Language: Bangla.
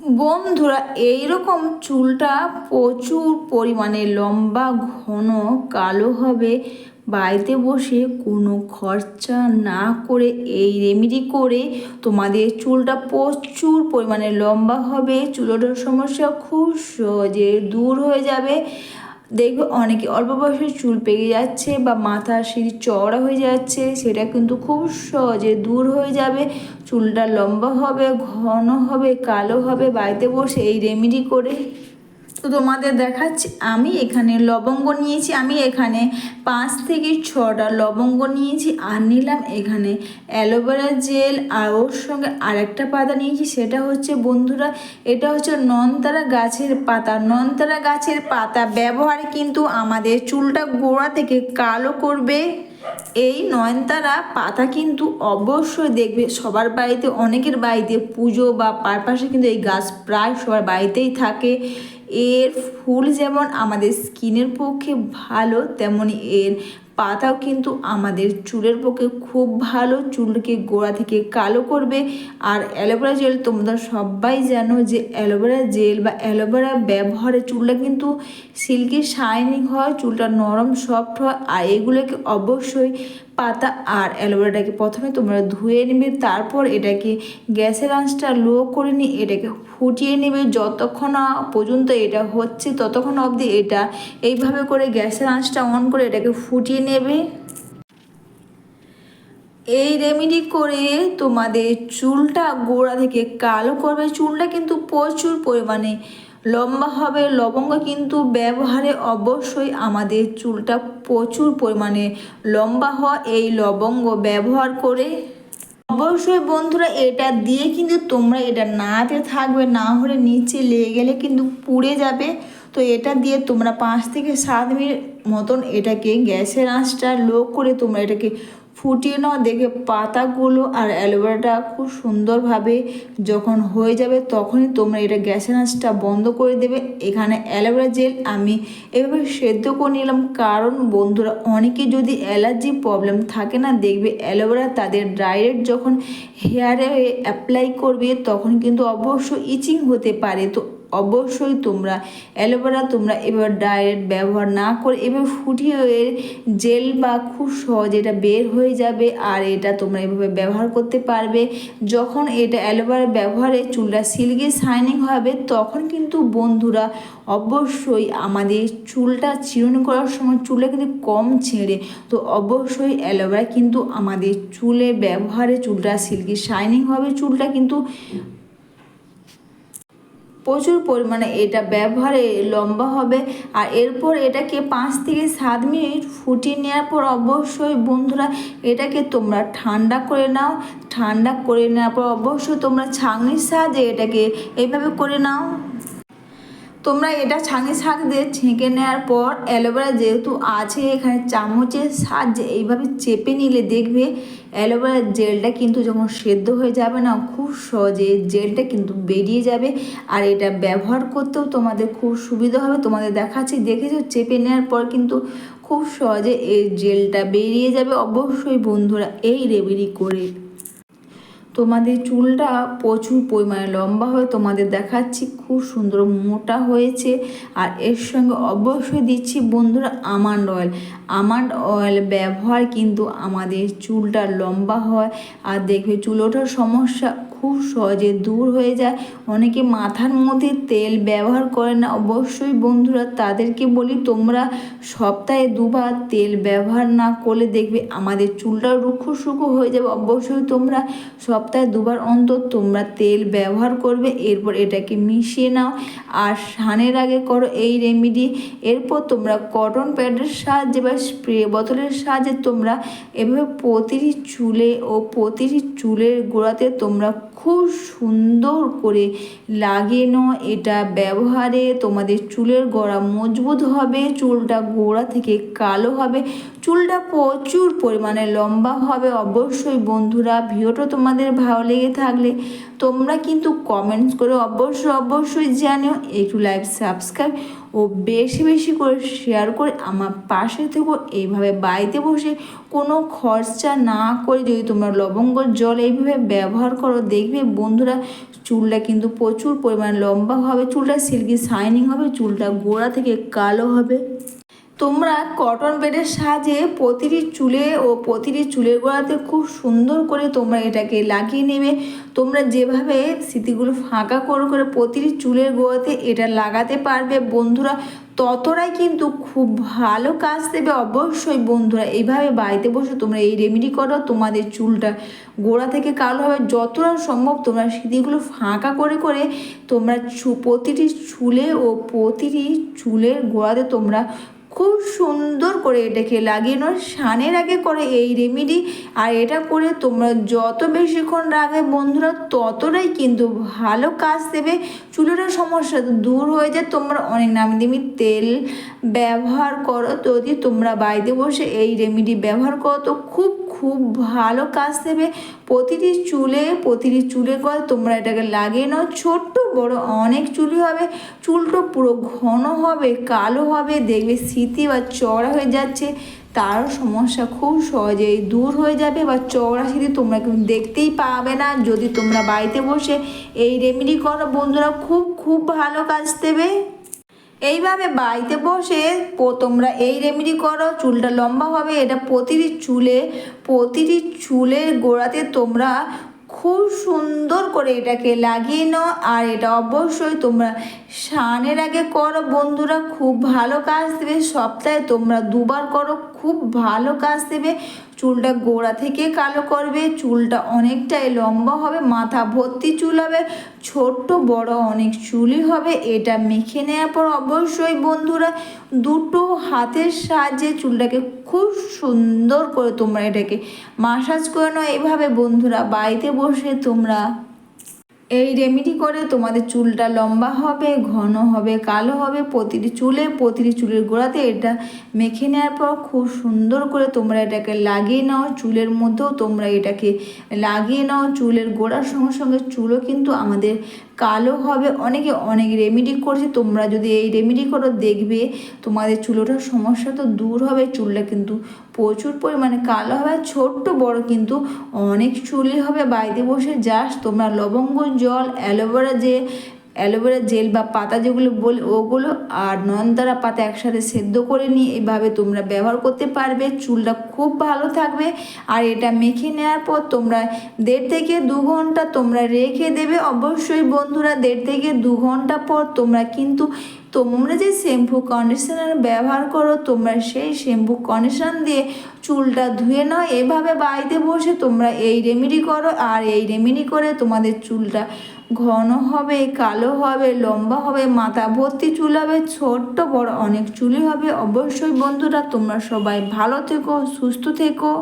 বন্ধুরা, এইরকম চুলটা প্রচুর পরিমাণে লম্বা, ঘন, কালো হবে। বাড়িতে বসে কোনো খরচা না করে এই রেমিডি করে তোমাদের চুলটা প্রচুর পরিমাণে লম্বা হবে। চুলটার সমস্যা খুব সহজে দূর হয়ে যাবে। দেখবে অনেকে অল্প বয়সে চুল পেকে যাচ্ছে বা মাথা সিঁড়ি চওড়া হয়ে যাচ্ছে, সেটা কিন্তু খুব সহজে দূর হয়ে যাবে। চুলটা লম্বা হবে, ঘন হবে, কালো হবে, বাড়িতে বসে এই রেমেডি করে তো তোমাদের দেখাচ্ছি, আমি এখানে লবঙ্গ নিয়েছি, আমি এখানে পাঁচ থেকে ছটা লবঙ্গ নিয়েছি আর নিলাম এখানে অ্যালোভেরা জেল আর ওর সঙ্গে আরেকটা পাতা নিয়েছি, সেটা হচ্ছে বন্ধুরা, এটা হচ্ছে ননতারা গাছের পাতা। ননতারা গাছের পাতা ব্যবহারে কিন্তু আমাদের চুলটা গোড়া থেকে কালো করবে। এই নয়নতারা পাতা কিন্তু অবশ্যই দেখবে সবার বাড়িতে, অনেকের বাড়িতে পুজো বা পারপাসে কিন্তু এই গাছ প্রায় সবার বাড়িতেই থাকে। এর ফুল যেমন আমাদের স্কিনের পক্ষে ভালো তেমনই এর পাতাও কিন্তু আমাদের চুলের পক্ষে খুব ভালো, চুলকে গোড়া থেকে কালো করবে। আর অ্যালোভেরা জেল তোমরা সবাই জানো যে অ্যালোভেরা জেল বা অ্যালোভেরা ব্যবহারে চুলটা কিন্তু সিল্কি শাইনিং হয়, চুলটা নরম, সফট হয়। আর এগুলোকে অবশ্যই পাতা আর অ্যালোভেরাটাকে প্রথমে তোমরা ধুয়ে নেবে, তারপর এটাকে গ্যাসের আঁচটা লো করে নিয়ে এটাকে ফুটিয়ে নেবে। যতক্ষণ পর্যন্ত এটা হচ্ছে, ততক্ষণ অবধি এটা এইভাবে করে গ্যাসের আঁচটা অন করে এটাকে ফুটিয়ে নেবে। এই রেমেডি করে তোমাদের চুলটা গোড়া থেকে কালো করবে। চুলটা কিন্তু প্রচুর পরিমাণে লম্বা হবে, লবঙ্গ কিন্তু ব্যবহারে অবশ্যই আমাদের চুলটা প্রচুর পরিমাণে লম্বা হয় এই লবঙ্গ ব্যবহার করে। অবশ্যই বন্ধুরা এটা দিয়ে কিন্তু তোমরা এটা নাতে থাকবে, না হলে নিচে লেগে গেলে কিন্তু পুড়ে যাবে। তো এটা দিয়ে তোমরা পাঁচ থেকে সাত মিনিট মতন এটাকে গ্যাসের আঁচটা লো করে তোমরা এটাকে ফুটিয়ে নাও দেখে পাতাগুলো আর অ্যালোভেরাটা খুব সুন্দরভাবে যখন হয়ে যাবে তখনই তোমরা এটা গ্যাসের আঁচটা বন্ধ করে দেবে। এখানে অ্যালোভেরা জেল আমি এভাবে সেদ্ধ করে নিলাম। কারণ বন্ধুরা, অনেকে যদি অ্যালার্জি প্রবলেম থাকে না, দেখবে অ্যালোভেরা তাদের ডাইরেক্ট যখন হেয়ারে অ্যাপ্লাই করবে, তখন কিন্তু অবশ্য ইচিং হতে পারে। তো অবশ্যই তোমরা অ্যালোভেরা তোমরা এবার ডাইরেক্ট ব্যবহার না করে এবার ফুটিয়ে জেল বা খুব সহজে এটা বের হয়ে যাবে আর এটা তোমরা এভাবে ব্যবহার করতে পারবে। যখন এটা অ্যালোভেরা ব্যবহারে চুলটা সিল্কি শাইনিং হবে, তখন কিন্তু বন্ধুরা অবশ্যই আমাদের চুলটা চিরুনি করার সময় চুলে কিন্তু কম ছেড়ে। তো অবশ্যই অ্যালোভেরা কিন্তু আমাদের চুলে ব্যবহারে চুলটা সিল্কি শাইনিং হবে, চুলটা কিন্তু প্রচুর পরিমাণে এটা ব্যবহারে লম্বা হবে। আর এরপর এটাকে পাঁচ থেকে সাত মিনিট ফুটিয়ে নেওয়ার পর অবশ্যই বন্ধুরা এটাকে তোমরা ঠান্ডা করে নাও। ঠান্ডা করে নেওয়ার পর অবশ্যই তোমরা ছাঁকনির সাহায্যে এটাকে এইভাবে করে নাও। তোমরা এটা ছাঁকি শাক দিয়ে ছেঁকে নেওয়ার পর অ্যালোভেরা যেহেতু আছে, এখানে চামচের সাহায্যে এইভাবে চেপে নিলে দেখবে অ্যালোভেরার জেলটা কিন্তু যখন সেদ্ধ হয়ে যাবে না, খুব সহজে জেলটা কিন্তু বেরিয়ে যাবে। আর এটা ব্যবহার করতেও তোমাদের খুব সুবিধা হবে। তোমাদের দেখাচ্ছি, দেখেছ? চেপে নেওয়ার পর কিন্তু খুব সহজে এই জেলটা বেরিয়ে যাবে। অবশ্যই বন্ধুরা, এই রেমেডি করে তোমাদের চুলটা প্রচুর পরিমাণে লম্বা হয়ে, তোমাদের দেখাচ্ছি খুব সুন্দর মোটা হয়েছে। আর এর সঙ্গে অবশ্যই দিচ্ছি বন্ধুরা আমান্ড অয়েল। আমান্ড অয়েল ব্যবহার কিন্তু আমাদের চুলটা লম্বা হয়। আর দেখবে চুল ওঠার সমস্যা খুব সহজে দূর হয়ে যায়। অনেকে মাথার মধ্যে তেল ব্যবহার করে না। অবশ্যই বন্ধুরা, তাদেরকে বলি, তোমরা সপ্তাহে দুবার তেল ব্যবহার না করলে দেখবে আমাদের চুলটা রুক্ষ সুখো হয়ে যাবে। অবশ্যই তোমরা সপ্তাহে দুবার অন্তর তোমরা তেল ব্যবহার করবে। এরপর এটাকে মিশিয়ে নাও আর স্নানের আগে করো এই রেমিডি এরপর তোমরা কটন প্যাডের সাহায্যে বা স্প্রে বোতলের সাহায্যে তোমরা এভাবে প্রতিটি চুলে ও প্রতিটি চুলের গোড়াতে তোমরা খুব সুন্দর করে লাগিয়ে নাও এটা ব্যবহারে তোমাদের চুলের গোড়া মজবুত হবে, চুলটা গোড়া থেকে কালো হবে, চুলটা প্রচুর পরিমাণে লম্বা হবে। অবশ্যই বন্ধুরা ভিডিওটা তোমাদের ভালো লেগে থাকলে তোমরা কিন্তু কমেন্টস করে অবশ্যই অবশ্যই জানিও। একটু লাইভ সাবস্ক্রাইব ও বেশি বেশি করে শেয়ার করে আমার পাশে থেকো। এইভাবে বাড়িতে বসে কোনো খরচা না করে যদি তোমরা লবঙ্গ জল এইভাবে ব্যবহার করো, দেখবে বন্ধুরা চুলটা কিন্তু প্রচুর পরিমাণ লম্বা হবে, চুলটা সিল্কি শাইনিং হবে, চুলটা গোড়া থেকে কালো হবে। তোমরা কটন বেডের সাহায্যে প্রতিটি চুলে ও প্রতিটি চুলের গোড়াতে খুব সুন্দর করে তোমরা এটাকে লাগিয়ে নেবে। তোমরা যেভাবে স্মৃতিগুলো ফাঁকা করে করে প্রতিটি চুলের গোড়াতে এটা লাগাতে পারবে, বন্ধুরা, ততটাই কিন্তু খুব ভালো কাজ দেবে অবশ্যই, বন্ধুরা। এইভাবে বাড়িতে বসে তোমরা এই রেমেডি করো, তোমাদের চুলটা গোড়া থেকে কালো হবে। যতটা সম্ভব তোমরা স্মৃতিগুলো ফাঁকা করে করে তোমরা প্রতিটি চুলে ও প্রতিটি চুলের গোড়াতে তোমরা খুব সুন্দর করে এটাকে লাগিয়ে নাও। স্নানের আগে করে এই রেমেডি আর এটা করে তোমরা যত বেশিক্ষণ রাখবে বন্ধুরা, ততটাই কিন্তু ভালো কাজ দেবে। চুলের সমস্যা দূর হয়ে যায়। তোমরা অনেক নামি দামি তেল ব্যবহার করো। যদি তোমরা বাড়িতে বসে এই রেমেডি ব্যবহার করো, তো খুব খুব ভালো কাজ দেবে। প্রতিটি চুলে প্রতিটি চুলে করে তোমরা এটাকে লাগিয়ে নাও। ছোট্ট, বড় অনেক চুলই হবে। চুলটা পুরো ঘন হবে, কালো হবে, দেখবে স্মৃতি বা চড়া হয়ে যাচ্ছে। তারও সমস্যা খুব সহজেই দূর হয়ে যাবে বা স্মৃতি তোমরা কিন্তু দেখতেই পাবে না। যদি তোমরা বাড়িতে বসে এই রেমেডি করো, বন্ধুরা খুব খুব ভালো কাজ দেবে। এইভাবে বাড়িতে বসে তোমরা এই রেমেডি করো, চুলটা লম্বা হবে, এটা প্রতিটি চুলে, প্রতিটি চুলের গোড়াতে তোমরা খুব সুন্দর করে এটাকে লাগিয়ে নাও, আর এটা অবশ্যই তোমরা স্নানের আগে করো। বন্ধুরা, খুব ভালো কাজ দেবে, সপ্তাহে তোমরা দুবার করো, খুব ভালো কাজ দেবে। চুলটা গোড়া থেকে কালো করবে, চুলটা অনেকটাই লম্বা হবে, মাথা ভর্তি চুল হবে, ছোট্ট বড় অনেক চুলই হবে, এটা মেখে নেওয়ার পর অবশ্যই বন্ধুরা দুটো হাতের সাহায্যে চুলটাকে খুব সুন্দর করে তোমরা এটাকে মাসাজ করে নাও। এভাবে বন্ধুরা বাড়িতে বসে তোমরা এই রেমেডি করে তোমাদের চুলটা লম্বা হবে, ঘন হবে, কালো হবে, প্রতিটি চুলে, প্রতিটি চুলের গোড়াতে এটা মেখে নেওয়ার পর খুব সুন্দর করে তোমরা এটাকে লাগিয়ে নাও। চুলের মধ্যেও তোমরা এটাকে লাগিয়ে নাও। চুলের গোড়ার সঙ্গে সঙ্গে চুলও কিন্তু আমাদের কালো হবে, অনেকে অনেক রেমেডি করছে। তোমরা যদি এই রেমেডি করো, দেখবে তোমাদের চুলোটার সমস্যা তো দূর হবে, চুলটা কিন্তু প্রচুর পরিমাণে কালো হবে। ছোট্ট বড় কিন্তু অনেক চুলই হবে। বাড়িতে বসে যাস তোমরা লবঙ্গ, জল অ্যালোভেরা যে অ্যালোভেরা জেল বা পাতা যেগুলো বল, ওগুলো আর নয়নতারা পাতা একসাথে সেদ্ধ করে নিয়ে এভাবে তোমরা ব্যবহার করতে পারবে। চুলটা খুব ভালো থাকবে। আর এটা মেখে নেওয়ার পর তোমরা দেড় থেকে দু ঘণ্টা তোমরা রেখে দেবে। অবশ্যই বন্ধুরা, দেড় থেকে দু ঘণ্টা পর তোমরা কিন্তু তোমরা যে শ্যাম্পু কন্ডিশনার ব্যবহার করো, তোমরা সেই শ্যাম্পু কন্ডিশনার দিয়ে চুলটা ধুয়ে নাও। এভাবে বাড়িতে বসে তোমরা এই রেমেডি করো আর এই রেমেডি করে তোমাদের চুলটা ঘন হবে, কালো হবে, লম্বা হবে, মাথা ভর্তি চুল হবে, ছোট্ট, বড় অনেক চুলই হবে। অবশ্যই বন্ধুরা, তোমরা সবাই ভালো থেকো, সুস্থ থেকো।